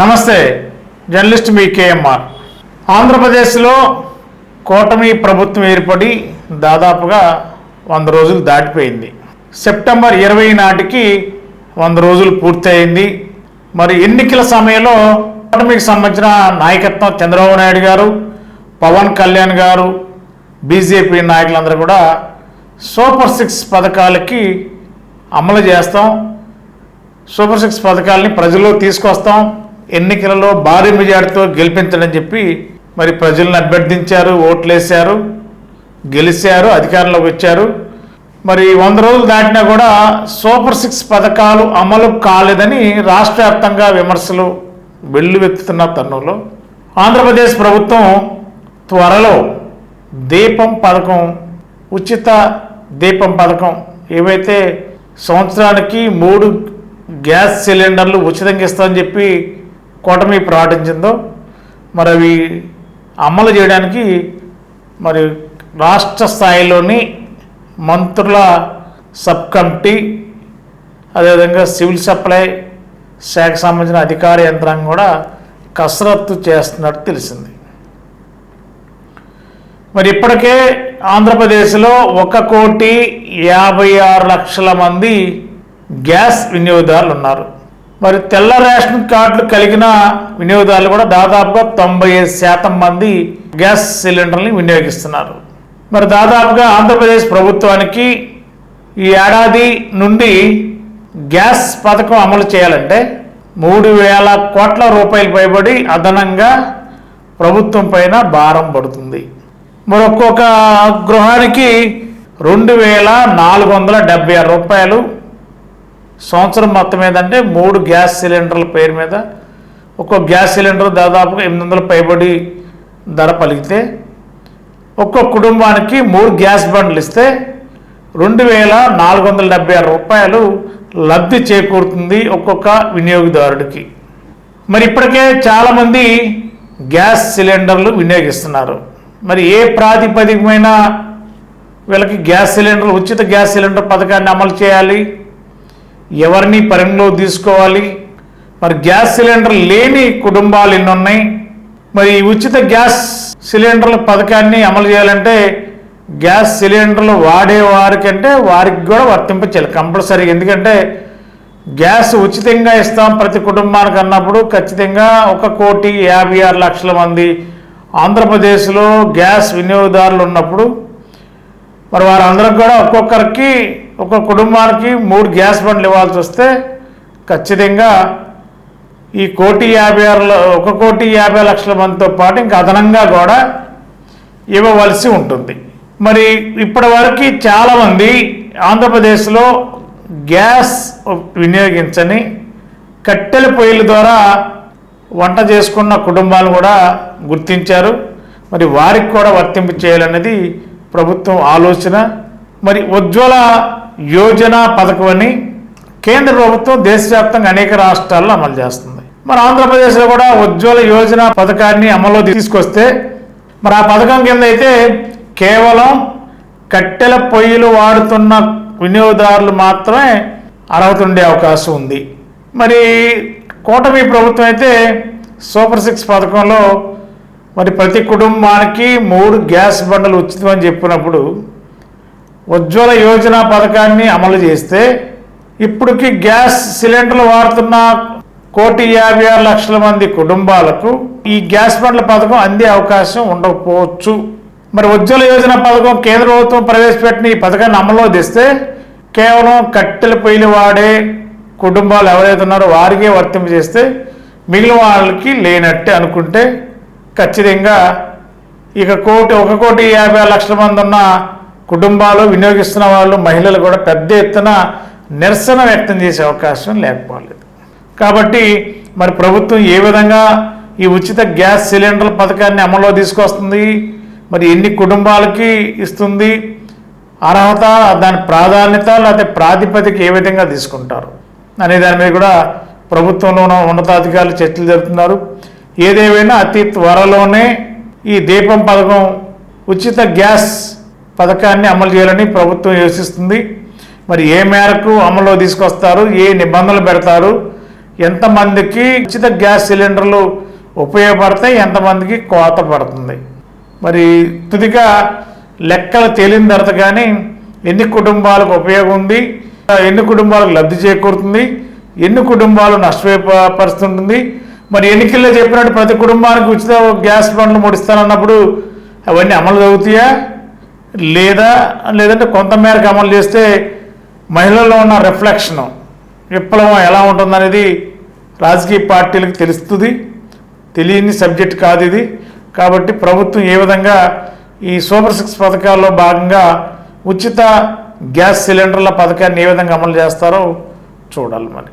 నమస్తే జర్నలిస్ట్ మీ కేఎంఆర్. ఆంధ్రప్రదేశ్లో కూటమి ప్రభుత్వం ఏర్పడి దాదాపుగా వంద రోజులు దాటిపోయింది. సెప్టెంబర్ ఇరవై నాటికి వంద రోజులు పూర్తయింది. మరి ఎన్నికల సమయంలో కూటమికి సంబంధించిన నాయకత్వం చంద్రబాబు నాయుడు గారు పవన్ కళ్యాణ్ గారు బీజేపీ నాయకులందరూ కూడా సూపర్ సిక్స్ పథకాలకి అమలు చేస్తాం. సూపర్ సిక్స్ పథకాలని ప్రజల్లో తీసుకొస్తాం. ఎన్నికలలో భారీ మెజార్టీతో గెలిపించడని చెప్పి మరి ప్రజలను అభ్యర్థించారు ఓట్లేశారు గెలిచారు అధికారంలోకి వచ్చారు. మరి వంద రోజులు దాటినా కూడా సూపర్ సిక్స్ పథకాలు అమలు కాలేదని రాష్ట్ర వ్యాప్తంగా విమర్శలు వెల్లువెత్తుతున్న తరుణంలో ఆంధ్రప్రదేశ్ ప్రభుత్వం త్వరలో దీపం పథకం ఉచిత దీపం పథకం ఏవైతే సంవత్సరానికి మూడు గ్యాస్ సిలిండర్లు ఉచితంగా ఇస్తామని చెప్పి కూటమి ప్రకటించిందో మరి అవి అమలు చేయడానికి మరి రాష్ట్ర స్థాయిలోని మంత్రుల సబ్ కమిటీ అదేవిధంగా సివిల్ సప్లై శాఖకు సంబంధించిన అధికార యంత్రాంగం కూడా కసరత్తు చేస్తున్నట్టు తెలిసింది. మరి ఇప్పటికే ఆంధ్రప్రదేశ్లో ఒక కోటి యాభై ఆరు లక్షల మంది గ్యాస్ వినియోగదారులు ఉన్నారు. మరి తెల్ల రేషన్ కార్డులు కలిగిన వినియోగదారులు కూడా దాదాపుగా తొంభై ఐదు శాతం మంది గ్యాస్ సిలిండర్ని వినియోగిస్తున్నారు. మరి దాదాపుగా ఆంధ్రప్రదేశ్ ప్రభుత్వానికి ఈ ఏడాది నుండి గ్యాస్ పథకం అమలు చేయాలంటే మూడు వేల కోట్ల రూపాయలు పైబడి అదనంగా ప్రభుత్వం పైన భారం పడుతుంది. మరి ఒక్కొక్క గృహానికి రెండు వేల నాలుగు వందల డెబ్బై ఆరు రూపాయలు సంవత్సరం మొత్తం ఏదంటే మూడు గ్యాస్ సిలిండర్ల పేరు మీద ఒక్కో గ్యాస్ సిలిండర్ దాదాపుగా ఎనిమిది వందల పైబడి ధర పలికితే ఒక్కో కుటుంబానికి మూడు గ్యాస్ బండ్లు ఇస్తే రెండు వేల నాలుగు వందల డెబ్బై ఆరు రూపాయలు లబ్ధి చేకూరుతుంది ఒక్కొక్క వినియోగదారుడికి. మరి ఇప్పటికే చాలామంది గ్యాస్ సిలిండర్లు వినియోగిస్తున్నారు. మరి ఏ ప్రాతిపదికమైన వీళ్ళకి గ్యాస్ సిలిండర్ ఉచిత గ్యాస్ సిలిండర్ పథకాన్ని అమలు చేయాలి? ఎవరిని పరిగణలో తీసుకోవాలి? మరి గ్యాస్ సిలిండర్ లేని కుటుంబాలు ఎన్ని ఉన్నాయి మరి ఉచిత గ్యాస్ సిలిండర్ల పథకాన్ని అమలు చేయాలంటే గ్యాస్ సిలిండర్లు వాడే వారికంటే వారికి కూడా వర్తింపచేయాలి కంపల్సరీ. ఎందుకంటే గ్యాస్ ఉచితంగా ఇస్తాం ప్రతి కుటుంబానికి అన్నప్పుడు ఖచ్చితంగా ఒక కోటి యాభై ఆరు లక్షల మంది ఆంధ్రప్రదేశ్లో గ్యాస్ వినియోగదారులు ఉన్నప్పుడు మరి వారందరం కూడా ఒక్కొక్కరికి ఒక కుటుంబానికి మూడు గ్యాస్ బండ్లు ఇవ్వాల్సి వస్తే ఖచ్చితంగా ఈ కోటి యాభై ఆరులో ఒక కోటి యాభై లక్షల మందితో పాటు ఇంకా అదనంగా కూడా ఇవ్వవలసి ఉంటుంది. మరి ఇప్పటి వరకు చాలామంది ఆంధ్రప్రదేశ్లో గ్యాస్ వినియోగించని కట్టెల పొయ్యిల ద్వారా వంట చేసుకున్న కుటుంబాలు కూడా గుర్తించారు. మరి వారికి కూడా వర్తింపు చేయాలన్నది ప్రభుత్వం ఆలోచన. మరి ఉజ్వల యోజన పథకం అని కేంద్ర ప్రభుత్వం దేశవ్యాప్తంగా అనేక రాష్ట్రాల్లో అమలు చేస్తుంది. మరి ఆంధ్రప్రదేశ్లో కూడా ఉజ్వల యోజన పథకాన్ని అమలు తీసుకొస్తే మరి ఆ పథకం కింద అయితే కేవలం కట్టెల పొయ్యిలు వాడుతున్న వినియోగదారులు మాత్రమే అర్హత ఉండే అవకాశం ఉంది. మరి కూటమి ప్రభుత్వం అయితే సూపర్ సిక్స్ పథకంలో మరి ప్రతి కుటుంబానికి మూడు గ్యాస్ బండలు ఉచితం అని చెప్పినప్పుడు ఉజ్వల యోజన పథకాన్ని అమలు చేస్తే ఇప్పటికి గ్యాస్ సిలిండర్లు వాడుతున్న కోటి యాభై ఆరు లక్షల మంది కుటుంబాలకు ఈ గ్యాస్ బండ్ల పథకం అందే అవకాశం ఉండకపోవచ్చు. మరి ఉజ్వల యోజన పథకం కేంద్ర ప్రభుత్వం ప్రవేశపెట్టిన ఈ పథకాన్ని అమల్లో తెస్తే కేవలం కట్టెల పొయ్యిలు వాడే కుటుంబాలు ఎవరైతే ఉన్నారో వారికే వర్తింప చేస్తే మిగిలిన వాళ్ళకి లేనట్టే అనుకుంటే ఖచ్చితంగా ఇక కోటి ఒక కోటి యాభై ఆరు లక్షల మంది ఉన్న కుటుంబాలు వినియోగిస్తున్న వాళ్ళు మహిళలు కూడా పెద్ద ఎత్తున నిరసన వ్యక్తం చేసే అవకాశం లేకపోలేదు. కాబట్టి మరి ప్రభుత్వం ఏ విధంగా ఈ ఉచిత గ్యాస్ సిలిండర్ల పథకాన్ని అమల్లో తీసుకొస్తుంది మరి ఎన్ని కుటుంబాలకి ఇస్తుంది అర్హత దాని ప్రాధాన్యత లేకపోతే ప్రాతిపదిక ఏ విధంగా తీసుకుంటారు అనే దాని మీద కూడా ప్రభుత్వంలో ఉన్న ఉన్నతాధికారులు చర్చలు జరుపుతున్నారు. ఏదేమైనా అతి త్వరలోనే ఈ దీపం పథకం ఉచిత గ్యాస్ పథకాన్ని అమలు చేయాలని ప్రభుత్వం యోచిస్తుంది. మరి ఏ మేరకు అమల్లో తీసుకొస్తారు ఏ నిబంధనలు పెడతారు ఎంతమందికి ఉచిత గ్యాస్ సిలిండర్లు ఉపయోగపడతాయి ఎంతమందికి కోత పడుతుంది. మరి తుదిగా లెక్కలు తేలిన తర్వాత కానీ ఎన్ని కుటుంబాలకు ఉపయోగం ఉంది ఎన్ని కుటుంబాలకు లబ్ధి చేకూరుతుంది ఎన్ని కుటుంబాలు నష్టపరుస్తుంటుంది మరి ఎన్నికల్లో చెప్పినట్టు ప్రతి కుటుంబానికి ఉచిత గ్యాస్ బండ్లు ముడిస్తానన్నప్పుడు అవన్నీ అమలు అవుతాయా లేదా లేదంటే కొంతమేరకు అమలు చేస్తే మహిళల్లో ఉన్న రిఫ్లెక్షన్ విప్లవం ఎలా ఉంటుందనేది రాజకీయ పార్టీలకు తెలుస్తుంది. తెలియని సబ్జెక్ట్ కాదు ఇది. కాబట్టి ప్రభుత్వం ఏ విధంగా ఈ సూపర్ సిక్స్ పథకాల్లో భాగంగా ఉచిత గ్యాస్ సిలిండర్ల పథకాన్ని ఏ విధంగా అమలు చేస్తారో చూడాలి మరి.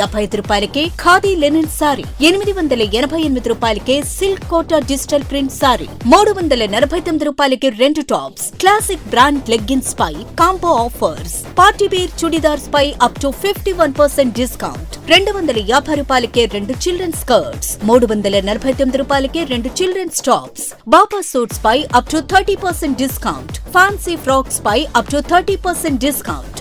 యాభై ఐదు రూపాయలకే ఖాదీ లెనిన్ సారీ ఎనిమిది వందల ఎనభై ఎనిమిది రూపాయలకే silk Kota digital print sari మూడు వందల నలభై తొమ్మిది రూపాయలకి రెండు tops classic brand leggings pi combo offers. Party wear churidars pi up to fifty one percent discount రెండు వందల యాభై రూపాయలకే రెండు చిల్డ్రన్ స్కర్ట్స్ మూడు వందల నలభై తొమ్మిది రూపాయలకే రెండు children's tops. Baba suits pi up to thirty percent discount fancy frocks pi up to thirty percent discount